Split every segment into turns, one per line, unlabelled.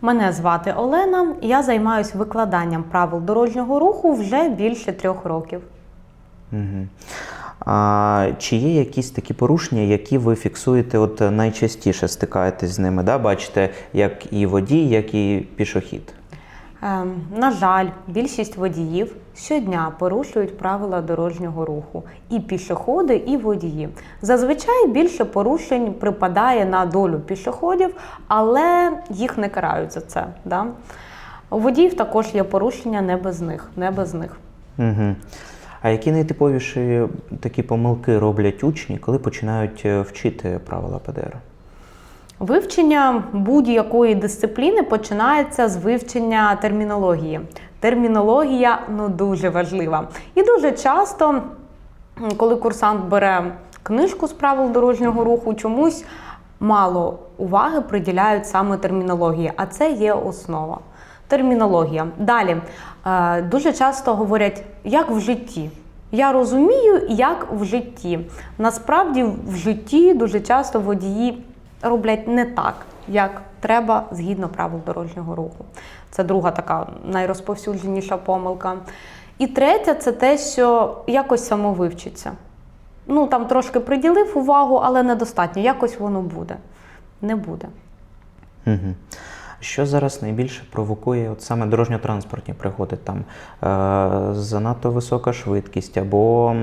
Мене звати Олена. Я займаюся викладанням правил дорожнього руху вже більше трьох років.
Угу. А, чи є якісь такі порушення, які ви фіксуєте от найчастіше стикаєтесь з ними? Да? Бачите, як і водій, як і пішохід?
Ем, на жаль, більшість водіїв щодня порушують правила дорожнього руху і пішоходи, і водії. Зазвичай більше порушень припадає на долю пішоходів, але їх не карають за це. Да? У водіїв також є порушення не без них. Не без них.
Угу. А які найтиповіші такі помилки роблять учні, коли починають е, вчити правила ПДР?
Вивчення будь-якої дисципліни починається з вивчення термінології. Термінологія ну дуже важлива. І дуже часто, коли курсант бере книжку з правил дорожнього руху, чомусь мало уваги приділяють саме термінології, а це є основа. Термінологія. Далі е, дуже часто говорять, як в житті. Я розумію, як в житті. Насправді в житті дуже часто водії роблять не так, як треба згідно правил дорожнього руху. Це друга така найрозповсюдженіша помилка. І третя це те, що якось самовивчиться. Ну там трошки приділив увагу, але недостатньо. Якось воно буде. Не буде.
Угу. Що зараз найбільше провокує от саме дорожньо-транспортні пригоди? Там е, занадто висока швидкість, або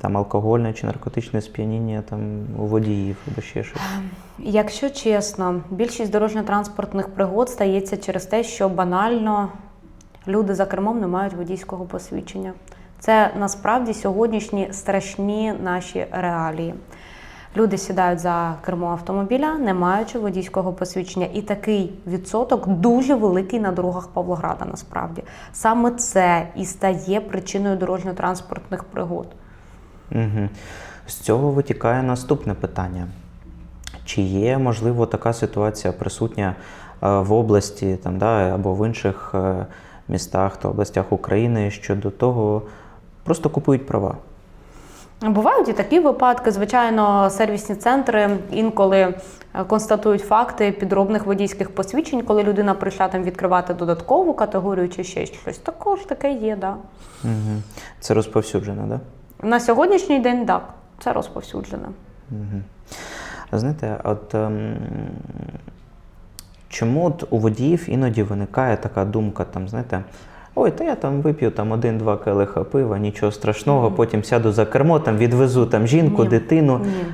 там алкогольне чи наркотичне сп'яніння там у водіїв, або ще щось.
Якщо чесно, більшість дорожньо-транспортних пригод стається через те, що банально люди за кермом не мають водійського посвідчення. Це насправді сьогоднішні страшні наші реалії. Люди сідають за кермо автомобіля, не маючи водійського посвідчення, і такий відсоток дуже великий на дорогах Павлограда. Насправді саме це і стає причиною дорожньо-транспортних пригод.
Угу. З цього витікає наступне питання. Чи є, можливо, така ситуація присутня е, в області там, да, або в інших е, містах та областях України щодо того, просто купують права?
Бувають і такі випадки. Звичайно, сервісні центри інколи е, констатують факти підробних водійських посвідчень, коли людина прийшла там відкривати додаткову категорію чи ще щось. Також таке є, да.
Угу. Це розповсюджено, так? Да?
На сьогоднішній день так, це розповсюджено.
Угу. Знаєте, от ем, чому от у водіїв іноді виникає така думка, там, знаєте, ой, та я там вип'ю там один-два келиха пива, нічого страшного, потім сяду за кермо, там відвезу там жінку,
Ні.
дитину.
Ні.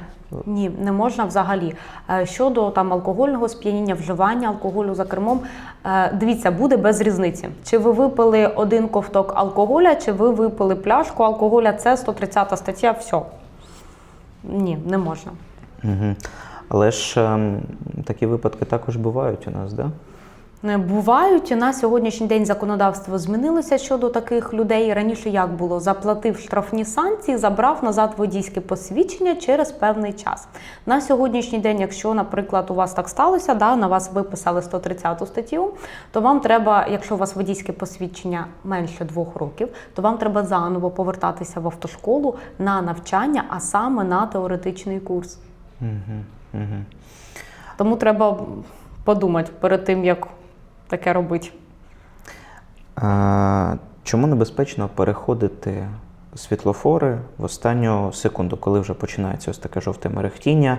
Ні, не можна взагалі. Е, Щодо там алкогольного сп'яніння, вживання алкоголю за кермом, е, дивіться, буде без різниці. Чи ви випили один ковток алкоголя, чи ви випили пляшку алкоголя, це 130 стаття, все. Ні, не можна.
Угу. Але ж ем, такі випадки також бувають у нас, так? Да?
Не Бувають на сьогоднішній день законодавство змінилося щодо таких людей. Раніше як було? Заплатив штрафні санкції, забрав назад водійське посвідчення через певний час. На сьогоднішній день, якщо, наприклад, у вас так сталося, да, на вас виписали 130 статтю, то вам треба, якщо у вас водійське посвідчення менше двох років, то вам треба заново повертатися в автошколу на навчання, а саме на теоретичний курс.
Угу. Угу.
Тому треба подумати перед тим, як таке робити.
Чому небезпечно переходити світлофори в останню секунду, коли вже починається ось таке жовте мерехтіння?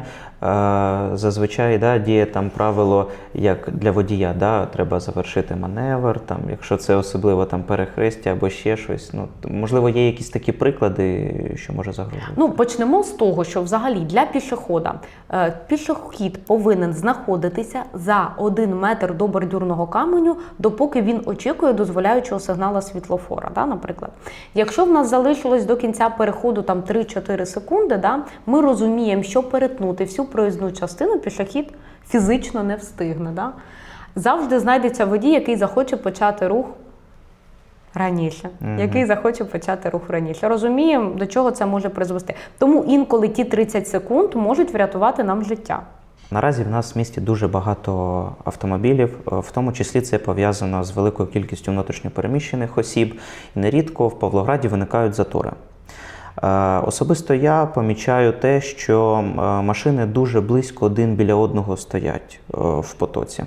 Зазвичай да, діє там правило, як для водія, да, треба завершити маневр, там, якщо це особливо там перехрестя або ще щось. Ну, можливо, є якісь такі приклади, що може загрожувати.
Ну, почнемо з того, що взагалі для пішохода е, пішохід повинен знаходитися за один метр до бордюрного каменю, допоки він очікує дозволяючого сигнала світлофора. Да, наприклад, якщо в нас залишилось до кінця переходу там 3-4 секунди, да, ми розуміємо, що перетнути всю проїзну частину пішохід фізично не встигне. Да. Завжди знайдеться водій, який захоче почати рух раніше,
Мгм.
який захоче почати рух раніше. Розуміємо, до чого це може призвести. Тому інколи ті 30 секунд можуть врятувати нам життя.
Наразі в нас в місті дуже багато автомобілів, е, в тому числі це пов'язано з великою кількістю внутрішньопереміщених осіб. І нерідко в Павлограді виникають затори. Е, Особисто я помічаю те, що е, машини дуже близько один біля одного стоять е, в потоці.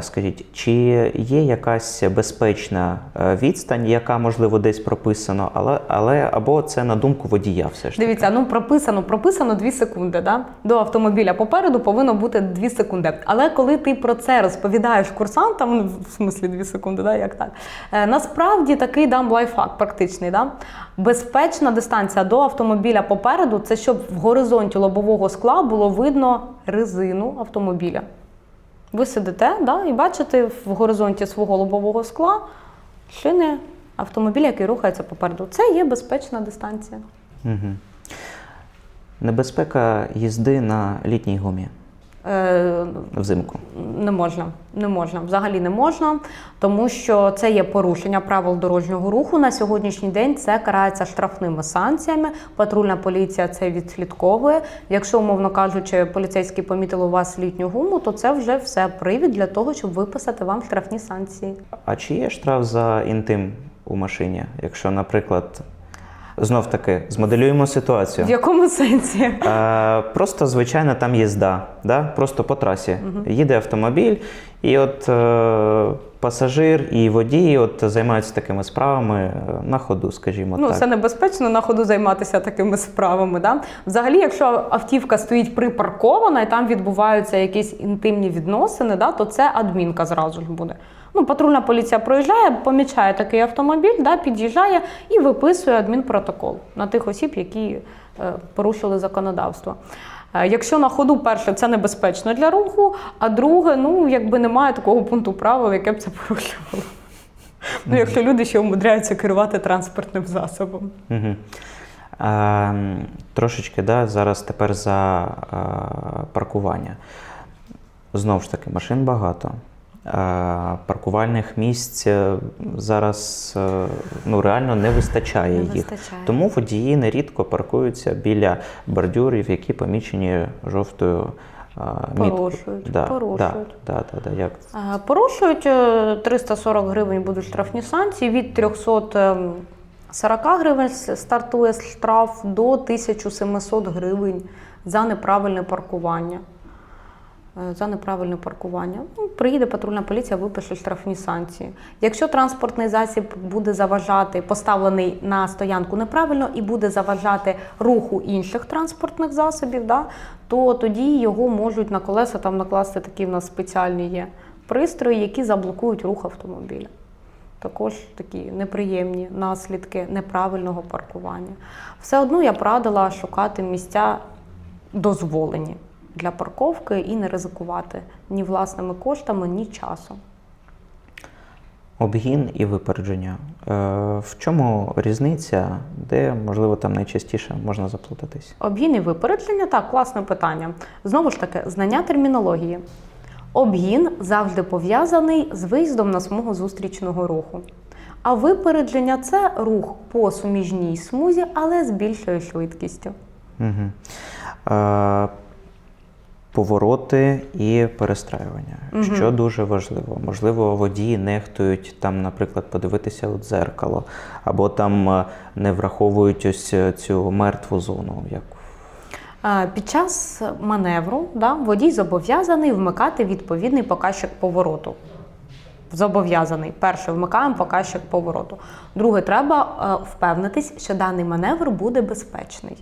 Скажіть, чи є якась безпечна відстань, яка можливо десь прописано, але, але або це на думку водія все ж таки?
Дивіться, ну прописано, прописано 2 секунди. Да? До автомобіля попереду повинно бути 2 секунди. Але коли ти про це розповідаєш курсантам, в смислі 2 секунди, да? як так? Насправді такий дам лайфхак практичний. Да? Безпечна дистанція до автомобіля попереду це щоб в горизонті лобового скла було видно резину автомобіля. Ви сидите да, і бачите в горизонті свого лобового скла шини автомобіля, який рухається попереду. Це є безпечна дистанція.
Угу. Небезпека їзди на літній гумі взимку.
Не можна, не можна, взагалі не можна, тому що це є порушення правил дорожнього руху. На сьогоднішній день це карається штрафними санкціями. Патрульна поліція це відслідковує. Якщо, умовно кажучи, поліцейські помітили у вас літню гуму, то це вже все привід для того, щоб виписати вам штрафні санкції.
А чи є штраф за інтим у машині? Якщо, наприклад, знов таки змоделюємо ситуацію.
В якому сенсі?
Е, просто звичайна там їзда, да? просто по трасі. Їде автомобіль, і от е, пасажир і водій от займаються такими справами е, на ходу, скажімо
Ну,
так.
це небезпечно на ходу займатися такими справами. Да? Взагалі, якщо автівка стоїть припаркована і там відбуваються якісь інтимні відносини, да, то це адмінка зразу ж буде. Ну, патрульна поліція проїжджає, помічає такий автомобіль, да, під'їжджає і виписує адмінпротокол на тих осіб, які е, порушили законодавство. Е, Якщо на ходу, перше, це небезпечно для руху, а друге, ну якби немає такого пункту правил, яке б це порушувало. Ну, якщо люди ще умудряються керувати транспортним засобом.
Угу. Е, трошечки да, зараз тепер за е, паркування. Знову ж таки, машин багато. Е, паркувальних місць е, зараз е, ну, реально не вистачає
Не
їх.
вистачає.
Тому водії нерідко паркуються біля бордюрів, які помічені жовтою е.
Порушують,
Да,
порушують.
Да, да, да, да, як...
Е, Порушують е, 340 гривень будуть штрафні санкції. Від 340 гривень стартує штраф до 1700 гривень за неправильне паркування. Е, За неправильне паркування. Ну, приїде патрульна поліція, випише штрафні санкції. Якщо транспортний засіб буде заважати, поставлений на стоянку неправильно і буде заважати руху інших транспортних засобів, да, то тоді його можуть на колеса там накласти такі в нас спеціальні є пристрої, які заблокують рух автомобіля. Також такі неприємні наслідки неправильного паркування. Все одно я б радила шукати місця дозволені для парковки і не ризикувати ні власними коштами, ні часом.
Обгін і випередження. Е, в чому різниця, де, можливо, там найчастіше можна заплутатись?
Обгін і випередження так, класне питання. Знову ж таки, знання термінології. Обгін завжди пов'язаний з виїздом на смугу зустрічного руху. А випередження це рух по суміжній смузі, але з більшою швидкістю.
Угу. Е, повороти і перестраювання, що дуже важливо. Можливо, водії нехтують там, наприклад, подивитися у дзеркало, або там е, не враховують ось е, цю мертву зону. Як...
Е, Під час маневру да, водій зобов'язаний вмикати відповідний показчик повороту. Зобов'язаний. Перше вмикаємо показчик повороту. Друге, треба впевнитись, що даний маневр буде безпечний.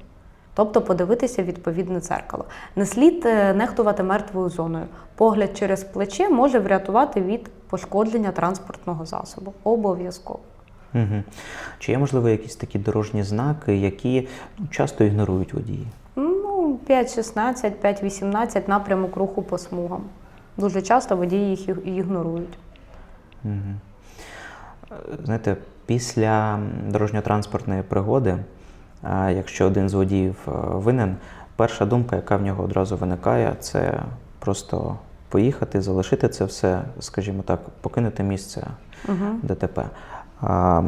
Тобто подивитися відповідне дзеркало. Не слід е, нехтувати мертвою зоною. Погляд через плече може врятувати від пошкодження транспортного засобу. Обов'язково.
Угу. Чи є, можливо, якісь такі дорожні знаки, які ну, часто ігнорують водії?
Ну, 5.16, 5.18 напрямок руху по смугам. Дуже часто водії їх ігнорують.
Угу. Знаєте, після дорожньо-транспортної пригоди, якщо один з водіїв е, винен, перша думка, яка в нього одразу виникає, це просто поїхати, залишити це все, скажімо так, покинути місце
Угу.
ДТП. А,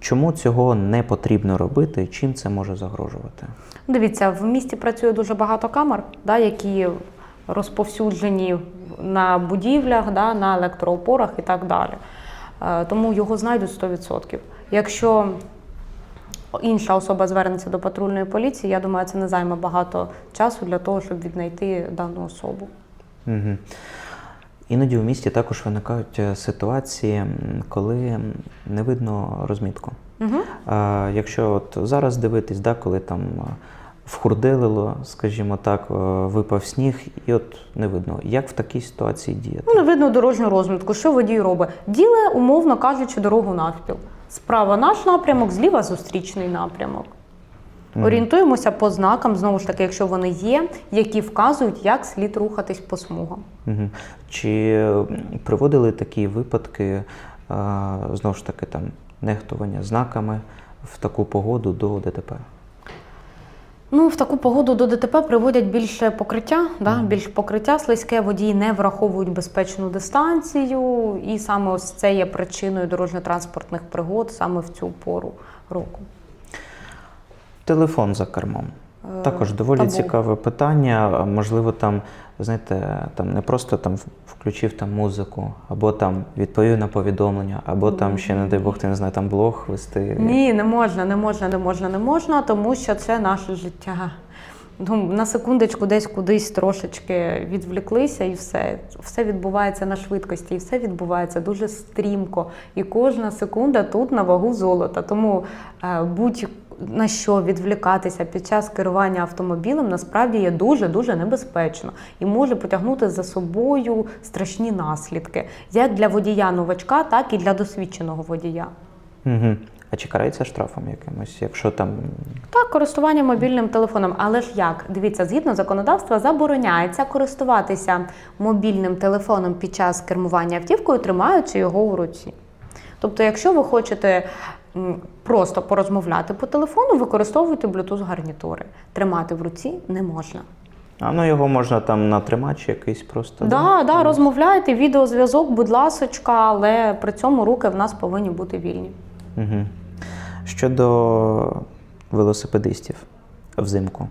чому цього не потрібно робити? Чим це може загрожувати?
Дивіться, в місті працює дуже багато камер, да, які розповсюджені на будівлях, да, на електроопорах і так далі. Е, Тому його знайдуть 100%. Якщо інша особа звернеться до патрульної поліції, я думаю, це не займе багато часу для того, щоб віднайти дану особу.
Угу. Іноді у місті також виникають е, ситуації, коли не видно розмітку.
Угу.
А, якщо от зараз дивитись, да, коли там а, вхурделило, скажімо так, е, випав сніг, і от не видно, як в такій ситуації діяти.
Ну, не видно дорожню розмітку. Що водій робить? Діле, умовно кажучи, дорогу навпіл. Справа наш напрямок, зліва зустрічний напрямок.
Мгм.
Орієнтуємося по знакам, знову ж таки, якщо вони є, які вказують, як слід рухатись по смугам.
Угу. Чи приводили такі випадки, знову ж таки, там, нехтування знаками в таку погоду до ДТП?
Ну, в таку погоду до ДТП приводять більше покриття, да? більш покриття слизьке, водії не враховують безпечну дистанцію, і саме ось це є причиною дорожньо-транспортних пригод саме в цю пору року.
Телефон за кермом.
Е,
Також доволі
табу.
цікаве питання. Можливо, там, знаєте, там не просто там включив там музику, або там відповів на повідомлення, або там ще, не дай Бог, ти не знаю, там блог вести.
Ні, не можна, не можна, не можна, не можна, тому що це наше життя. Ну, на секундочку десь кудись трошечки відвлеклися, і все. Все відбувається на швидкості, і все відбувається дуже стрімко. І кожна секунда тут на вагу золота. Тому е, будь на що відвлікатися під час керування автомобілем насправді є дуже дуже небезпечно і може потягнути за собою страшні наслідки, як для водія новачка, так і для досвідченого водія.
Угу. А чи карається штрафом якимось, якщо там.
Так, користування мобільним телефоном. Але ж як? Дивіться, згідно законодавства забороняється користуватися мобільним телефоном під час кермування автівкою, тримаючи його у руці. Тобто, якщо ви хочете просто порозмовляти по телефону, використовуйте Bluetooth гарнітури. Тримати в руці не можна.
А ну його можна там на тримач якийсь просто.
Да, да, розмовляйте, відеозв'язок, будь ласочка, але при цьому руки в нас повинні бути вільні.
Угу. Щодо велосипедистів взимку,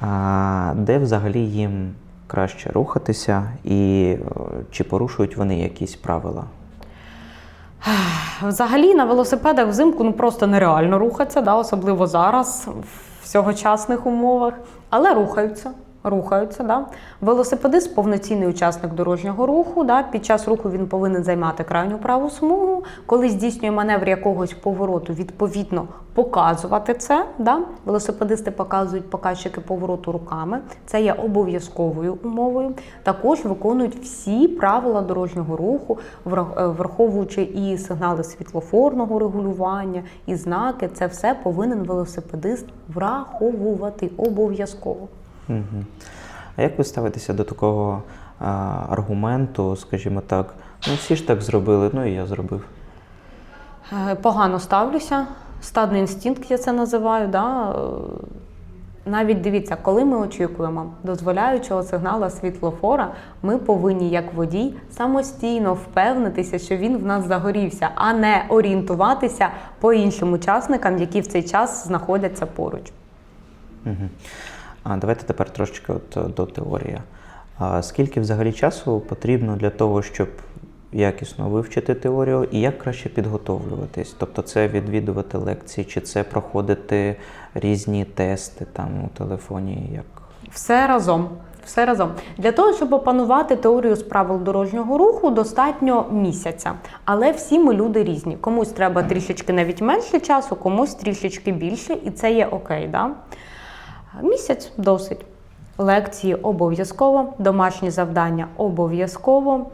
а, де взагалі їм краще рухатися, і чи порушують вони якісь правила?
Взагалі на велосипедах взимку ну просто нереально рухатися, да, особливо зараз, в сьогочасних умовах, але рухаються. Рухаються, да. Велосипедист повноцінний учасник дорожнього руху. Да. Під час руху він повинен займати крайню праву смугу. Коли здійснює маневр якогось повороту, відповідно показувати це. Да. Велосипедисти показують показчики повороту руками. Це є обов'язковою умовою. Також виконують всі правила дорожнього руху, е, враховуючи і сигнали світлофорного регулювання, і знаки. Це все повинен велосипедист враховувати обов'язково.
Угу. А як ви ставитеся до такого а, аргументу, скажімо так, ну всі ж так зробили, ну і я зробив.
Е, Погано ставлюся. Стадний інстинкт я це називаю. Да? Навіть дивіться, коли ми очікуємо дозволяючого сигнала світлофора, ми повинні, як водій, самостійно впевнитися, що він в нас загорівся, а не орієнтуватися по іншим учасникам, які в цей час знаходяться поруч.
Угу. А давайте тепер трошечки от е, до теорії. Скільки взагалі часу потрібно для того, щоб якісно вивчити теорію, і як краще підготовлюватись? Тобто це відвідувати лекції, чи це проходити різні тести там у телефоні? Як?
Все разом. Все разом для того, щоб опанувати теорію з правил дорожнього руху, достатньо місяця. Але всі ми люди різні. Комусь треба трішечки навіть менше часу, комусь трішечки більше, і це є окей. Да? Місяць досить. Лекції обов'язково, домашні завдання обов'язково.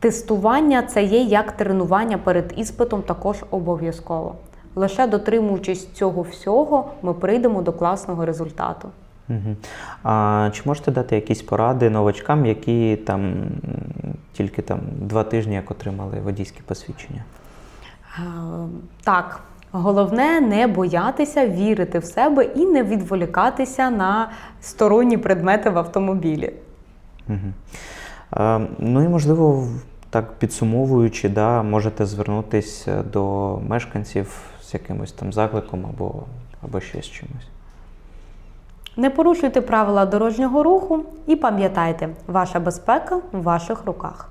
Тестування це є як тренування перед іспитом, також обов'язково. Лише дотримуючись цього всього, ми прийдемо до класного результату.
Угу. А чи можете дати якісь поради новачкам, які там тільки там два тижні як отримали водійське посвідчення?
Е, Так, головне не боятися вірити в себе і не відволікатися на сторонні предмети в автомобілі.
Угу. А, ну і можливо, так підсумовуючи, да, можете звернутися до мешканців з якимось там закликом або, або ще з чимось.
Не порушуйте правила дорожнього руху і пам'ятайте, ваша безпека в ваших руках.